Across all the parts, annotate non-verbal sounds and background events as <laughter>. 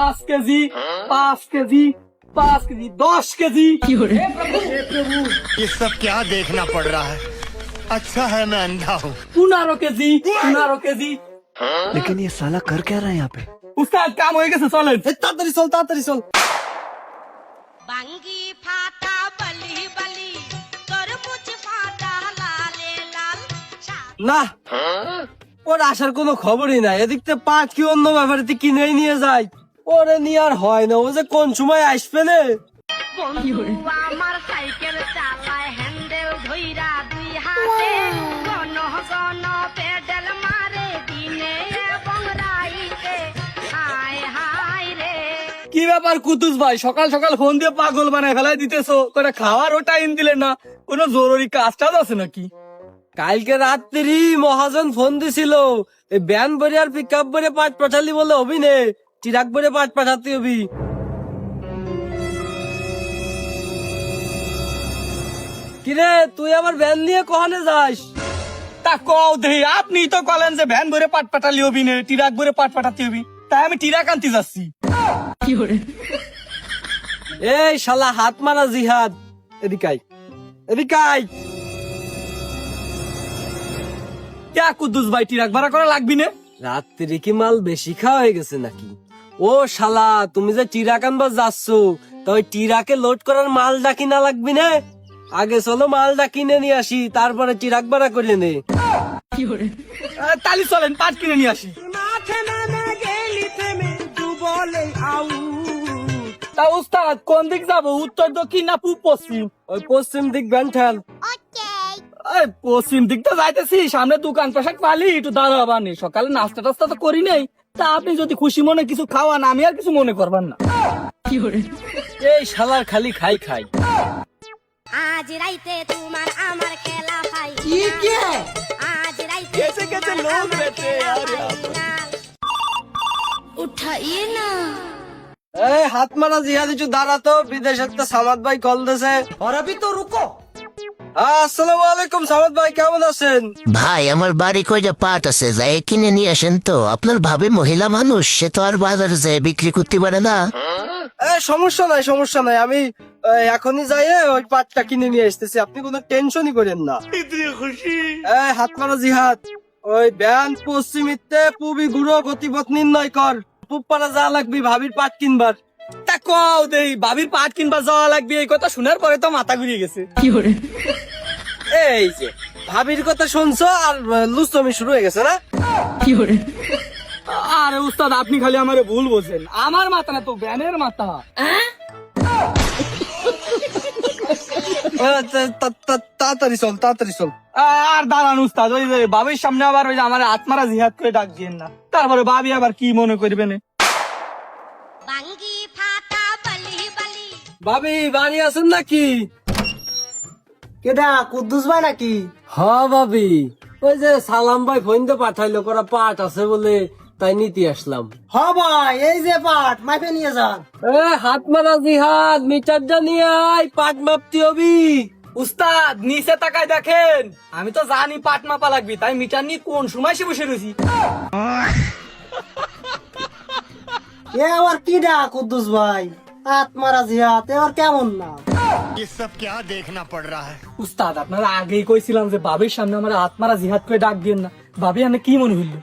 পাঁচ কেজি পাঁচ কেজি পাঁচ কেজি দশ কেজি ये सब क्या देखना पड़ रहा है अच्छा है मैं अंधा हूँ পনেরো কেজি পনেরো কেজি लेकिन ये साला कर क्या रहा है यहाँ पे উস্তাদ কাম হয়ে গেছে চলেন ताड़ाताड़ी चल ताड़ाताड़ी चल বাঙ্গি ফাটা বলি বলি তরমুজ ফাটা লালে লাল সা- না ওর আসার কোনো খবরই নাই এদিক থেকে পাট কি অন্য ব্যাপারে কিনেই নিয়ে যায় ওরে নিয়ে আর হয় না ও যে কোন সময় আসবে না? আমার সাইকেল চালায় হ্যান্ডেল ধইরা দুই হাতে। গন গন পেডেল মারে দিনে এবং রাইতে। হায় হায় রে। কি ব্যাপার কুতুস ভাই সকাল সকাল ফোন দিয়ে পাগল বানায় ফেলাই দিতেছো? করে খাওয়ারও টাইম দিলে না কোনো জরুরি কাজ টাজ আছে নাকি? কালকে রাত্রি মহাজন ফোন দিছিল এই ব্যান ভরে আর পিক আপ ভরে পাট পাঠালি বলে হবি চিরাক ভরে পাট পাঠাতে হবি। কিরে তুই আবার ব্যান নিয়ে কখনে যাস? তা কও দেহি আপনি তো কলেন যে ভ্যান ভরে পাট পাঠালি হবি নে টিরাক ভরে পাট পাঠাতে হবি। তাই আমি টিরাক আনতে যাচ্ছি। এই শালা হাত মারা জিহাদ। এদিকাই এদিকাই ক্যা কুদ্দুস ভাই টিরাক ভাড়া করা লাগবি না? রাত্রি কি মাল বেশি খাওয়া হয়ে গেছে নাকি? ও শালা তুমি যে টিরাক আনবা যাচ্ছ তো ওই টিরাকে লোড করার মালটা কিনা লাগবি না? আগে চলো মালটা কিনে নিয়ে আসি তারপরে টিরাক ভাড়া করে নে। তালি চলেন পাট কিনে নিয়ে আসি। তা উস্তাদ কোন দিক যাব? উত্তর দক্ষিণ না পূব পশ্চিম? ওই পশ্চিম দিক ব্যান ঠেল। এই পশ্চিম দিক তো যাইতেছি সামনে দোকান পোশাক পালি একটু দাঁড়াবানি সকালে নাস্তা টাস্তা তো করি নাই। তা আপনি যদি খুশি মনে কিছু খাওয়ান আমি আর কিছু মনে করবেন না। এই শালার খালি খাই খাই। আজ রাইতে তোমার আমার খেলা ভাই কি কি? আজ রাইতে কেসে কেসে লোক রেতে আরে উঠাইয়ে না। এই হাত মারা জিহাদি চু দাঁড়াতো। বিদেশের তো সামাদ ভাই কল দেশে আর তো রুকো। আসসালামু আলাইকুম সামাদ ভাই কেমন আছেন? ভাই আমার বাড়ি কয়টা পাট আছে যাই কিনে নিয়ে আসেন তো। আপনার ভাবে মহিলা মানুষ সে তো আর বাজারে যায় বিক্রি করতে পারে না। এ সমস্যা নাই সমস্যা নাই। আমি এখনই যাই ওই পাটটা কিনে নিয়ে আসতেছি। আপনি কোনো টেনশনই করেন না। এই হাত মারা জিহাদ। ওই ব্যান পশ্চিমিতে পুবি গুঁড়ো গতিপথ নির্ণয় কর। পুব পাড়া যা লাগবি ভাবির পাট কিনবার। তা কও দেই ভাবির পাট কিনবা যাওয়া লাগবে এই কথা শোনার পরে তো মাথা ঘুরিয়ে গেছে। এই যে ভাবির কথা শুনছো আর লুস্তমি শুরু হয়ে গেছে না? আরে উস্তাদ আপনি খালি আমারে ভুল বোঝেন। আমার মাথা না তো ব্যানের মাথা। তা- তাড়াতাড়ি চল তাড়াতাড়ি চল। আর দাঁড়ান উস্তাদ ওই যে বাবির সামনে আবার ওই যে আমার আত্মারা জিহাদ করে ডাক দিয়েন না। তারপরে বাবি আবার কি মনে করবে না বাঙ্গি ভাবি বাড়ি আছেন নাকি? কেডা কুদ্দুস ভাই নাকি? হ ভাবি। ওই যে সালাম ভাই ফোন দিয়ে পাঠাইলো করা পাট আছে বলে তাই নিতে আসলাম। হ ভাই এই যে পাট মাইপে নিয়ে যান। এ হাত মারা জিহাদ মিটারটা নিয়ে আয় পাট মাপতি হবি। উস্তাদ নিচে তাকায় দেখেন। আমি তো জানি পাট মাপা লাগবে তাই মিটার নিয়ে কোন সময় সে বসে রয়েছি। এ আবার কিডা কুদ্দুস ভাই আত্মারা জিহাত এ আর কেমন না ये सब क्या देखना पड़ रहा है উস্তাদ আপনারা আগেই কইছিলাম যে বাবির সামনে আমার আত্মারা জিহাদ করে ডাক দিয়েন না ভাবি আমি কি মনে হইল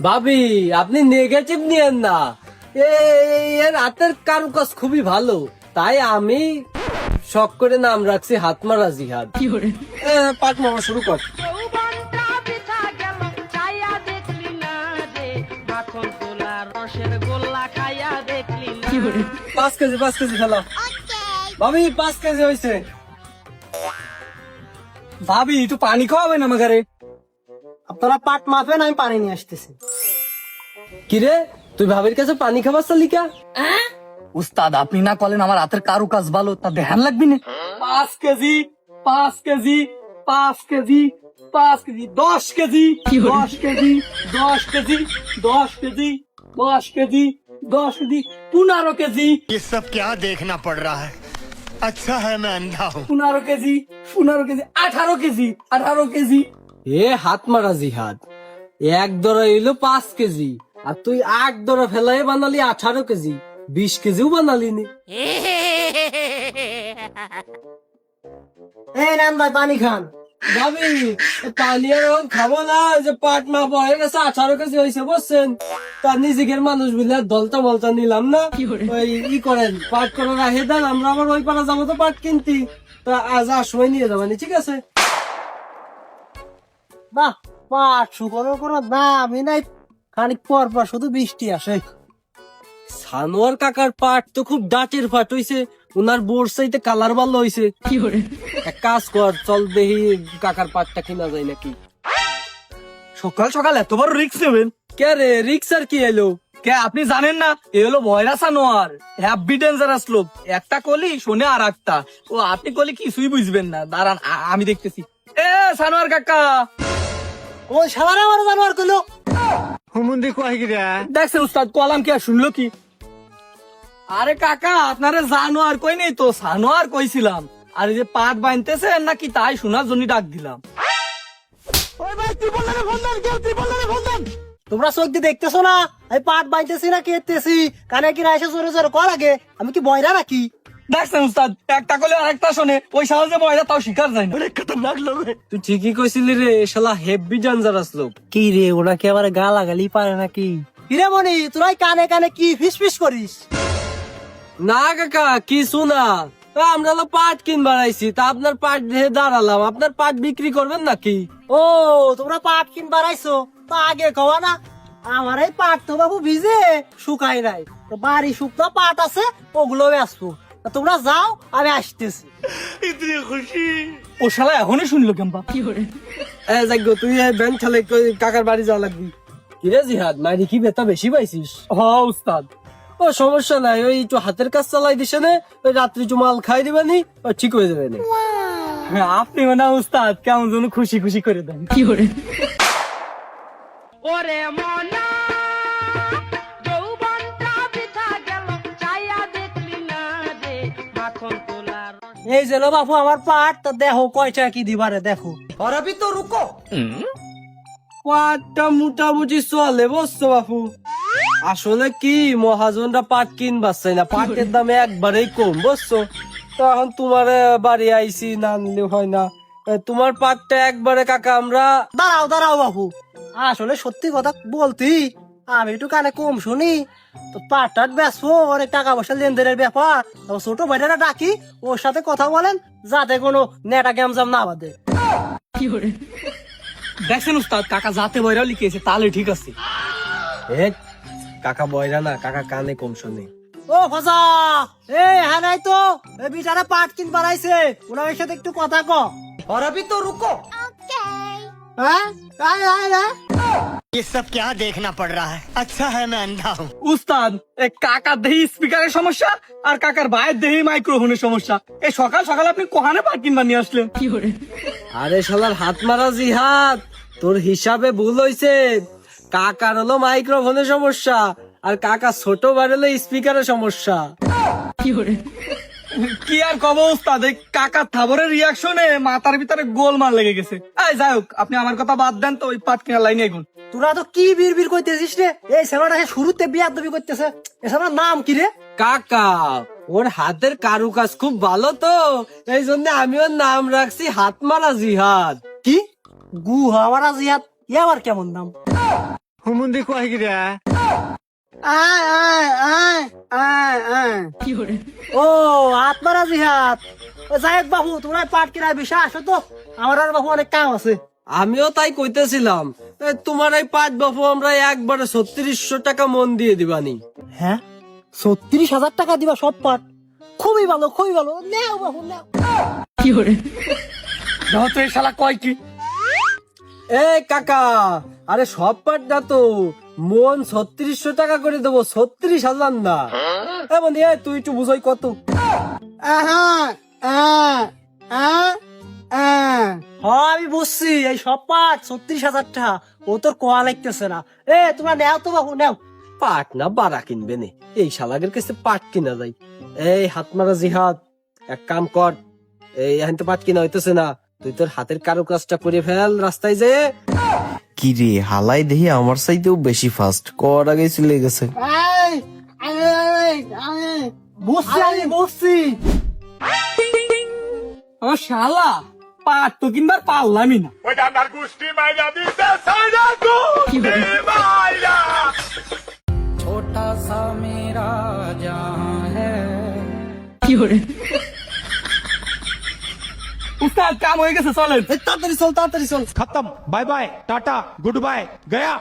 ভাবি আপনি নেগেটিভ নিয়েন না এ- এর হাতের কারুকাজ খুবই ভালো তাই আমি শখ করে নাম রাখছি হাত মারা জিহাদ এ, পাট মারা শুরু কর তোলা গোল্লা খাইয়া দেখলি পাঁচ কেজি পাঁচ কেজি ফেলা ভাবি পাঁচ কেজি হয়েছে ভাবি একটু পানি খাওয়াবেন আমাকে রে আপনারা পাট মাপেন আমি পানি নিয়ে আসতেছি। কিরে তুই ভাবির কাছে পানি খাবার চালিকা উস্তাদ আপনি না কলেন আমার হাতের কারু কাজ ভালো তা ধ্যান লাগবে না। পাঁচ কেজি পাঁচ কেজি পাঁচ কেজি পাঁচ কেজি দশ কেজি দশ কেজি দশ কেজি দশ কেজি। দশ কেজি দশ কেজি পনেরো কেজি ये सब क्या देखना पड़ रहा है अच्छा है मैं अंधा हूँ পনেরো কেজি পনেরো কেজি আঠারো কেজি আঠারো কেজি এ হাত মারা জিহাদ এক দরা এলো পাঁচ কেজি আর তুই আট ধরে ফেলাই বানালি আঠারো কেজি বিশ কেজিও বানালি নি <laughs> এই নেন ভাই পানি খান ভাবি পানি আর খাব না যে পাট মাপ হয়ে গেছে আঠারো কেজি হয়েছে বুঝছেন? তার নিজেদের মানুষ বুঝলে বলতা নিলাম না? ওই ই করেন পাট করে রাখে দেন আমরা আবার ওই পাড়া যাব তো পাট কিনতি। তা আজ আর সময় নিয়ে যাবানি ঠিক আছে? বাহ পাট শুকনো কোনো দামই নাই। খানিক পর পর শুধু বৃষ্টি আসে। সানোয়ার কাকার পাট তো খুব ডাটের পাট হইছে উনার বোর সাইতে কালার ভালো হইছে। এক কাজ কর চল দেখি কাকার পাটটা কিনা যায় নাকি। সকাল সকাল এত বড় রিক্স নেবেন? কে রে রিক্সার কি এলো? কে আপনি জানেন না এ হলো ভয়রা সানোয়ার। হ্যাপি ডেঞ্জারাস লোক। একটা কলি শোনে আর একটা। ও আপনি কলি কিছুই বুঝবেন না। দাঁড়ান আমি দেখতেছি। এ সানোয়ার কাকা! ও সাবারে আমার জানোয়ার কইলো। কয় উস্তাদ কলাম শুনলো কি? আরে কাকা আপনারে জানো আর কই নেই তো সানো আর কইছিলাম। আর এই যে পাট বানতেছেন নাকি তাই শোনার জন্য ডাক দিলাম। ওই ভাই ত্রিপল ফোন ত্রিপল ফোন দেন। তোমরা চোখ দিয়ে দেখতেছো না? আমি পাট বাইতেছি না কেতেছি কানে কি রাইসে জোরে জোরে কর আগে আমি কি বয়রা নাকি? দেখছেন উস্তাদ একটা কলে আরেকটা শোনে ওই সাহসে বয়রা তাও শিকার যায় না। তুই ঠিকই কইছিলি রে শালা হেভি ডেঞ্জারাস লোক। কি রে ওরা কি আবার গা লাগালি পারে নাকি? মনি তোরাই কানে কানে কি ফিস ফিস করিস? না কাকা কি শোনা আমরা তো পাট কিনবার আইছি তা আপনার পাট দিয়ে দাঁড়ালাম আপনার পাট বিক্রি করবেন নাকি? ও তোমরা পাট কিনবার আইছো তা আগে কওয়া না আমার এই পাট তো বাবু ভিজে শুকাই নাই। তো বাড়ি শুকনো পাট আছে ওগুলো আসব। তোমরা যাও আমি আসতেছি। খুশি। ও শালা এখনই শুনলো কেম্পা এ যাগ্য তুই ব্যাংক খেলে কাকার বাড়ি যাওয়া লাগবি? কিরে জিহাদ মাইরি কি বেতা বেশি পাইছিস? হ উস্তাদ। ও সমস্যা নাই ওই একটু হাতের কাজ চালাই দিছে না ওই রাত্রি একটু মাল খাই দিবানি ও ঠিক হয়ে যাবে না। হ্যাঁ, আপনি না উস্তাদ কেমন যেন খুশি খুশি করে দেন। ওরে মনা এই যে লো বাপু আমার পাট তো দেখো কয়টা কি দিবারে দেখো। অরবি তো রুকো। পাটটা মোটামুটি চলে বুঝছ বাপু? আসলে কি মহাজনরা পাট কিনবার চাই না পাটের দাম একবারেই কম বুঝছ? তো এখন তোমার বাড়ি আইছি না নিলে হয় না। তোমার পাটটা একবারে কাকা আমরা দাঁড়াও দাঁড়াও বাপু। আসলে সত্যি কথা বলতি আমি একটু কানে কম শুনি। তো পাট টাট বেসবো অনেক টাকা পয়সা লেনদেনের ব্যাপার। তো ছোট ভাইটা ডাকি ওর সাথে কথা বলেন যাতে কোনো নেটা গ্যামজাম না বাদে দেখছেন উস্তাদ কাকা যাতে বয়রা লিখেছে তাহলে ঠিক আছে। এ কাকা বয়রা না কাকা কানে কম শুনে। ও ফসা এ হ্যাঁ নাই তো এ বিটারা পাট কিন বাড়াইছে ওনার সাথে একটু কথা ক। অরবি তো রুকো। হ্যাঁ? আয় আয় আয়। ये सब क्या देखना पड़ रहा है अच्छा है मैं अंधा हूँ উস্তাদ এ কাকার দেহি স্পিকারের সমস্যা আর কাকার ভাইয়ের দেহি মাইক্রোফোনের সমস্যা এই সকাল সকাল আপনি কোহানে পাট কিনবা নিয়ে আসলেন আরে শালার হাত মারা জিহাদ তোর হিসাবে ভুল হইছে কাকার হলো মাইক্রোফোনের সমস্যা আর কাকা ছোট বাড়লে স্পিকারের সমস্যা কি আর কব উস্তাদ এই কাকা থাবরের রিয়াকশনে মাথার ভিতরে গোলমাল লেগে গেছে। এই যাই হোক আপনি আমার কথা বাদ দেন তো ওই পাট কেনার লাইনে এগুন। তোরা তো কি বীর বীর করতেছিস রে? এই ছেলেটা সে শুরুতে বিয়ার দাবি করতেছে এ ছেলের নাম কি রে? কাকা ওর হাতের কারুকাজ খুব ভালো তো এই জন্য আমি ওর নাম রাখছি হাতমারা জিহাদ। কি? গুহামারা জিহাদ এ আবার কেমন নাম? হুমুন্দি কয় কি রে। ও জিহাদ বাবু তোমরা পাট কিনা বিষয় আসো তো। আমার আর বাবু অনেক কাম আছে। আমিও তাই কইতেছিলাম। তোমার এই পাঁচ বাপু আমরা একবারে ছত্রিশশো টাকা মন দিয়ে দিবানি। হ্যাঁ? ছত্রিশ হাজার টাকা দিবা সব পাট? খুবই ভালো খুবই ভালো। নেও বাবু নেও। যেহেতু এই শালা কয় কি? এ কাকা আরে সব পাট না তো। মন ছত্রিশশো টাকা করে দেবো ছত্রিশ হাজার না। এ বন্ধু এ, তুই একটু বুঝাই কত? আহা, আহ, আহ, আহ। হ আমি বুঝছি এই সব পাট ছত্রিশ হাজার টাকা ও তোর কোয়া লাগতেছে না। এ তোমরা নেও তো বাবু নেও। পাট না বাড়া কিনবে নে। এই শালাগের কাছে পাট কিনা যায়। এই হাত মারা জিহাদ এক কাম কর। এই এখন তো পাট কিনা হইতেছে না। তুই তোর হাতের কারুকাজটা করে ফেল রাস্তায় যে কি রে হালাই দেখি আমার চাইতেও বেশি ফাস্ট কর আগে চলে গেছে। এই, এই, এই, এই, বুঝছি আমি বুঝছি ও শালা পাট তো কিনবার পারলামই না। উস্তাদ কাম হয়ে গেছে চলেন। তাড়াতাড়ি চল তাড়াতাড়ি চল। খতম bye bye tata good bye Gaya.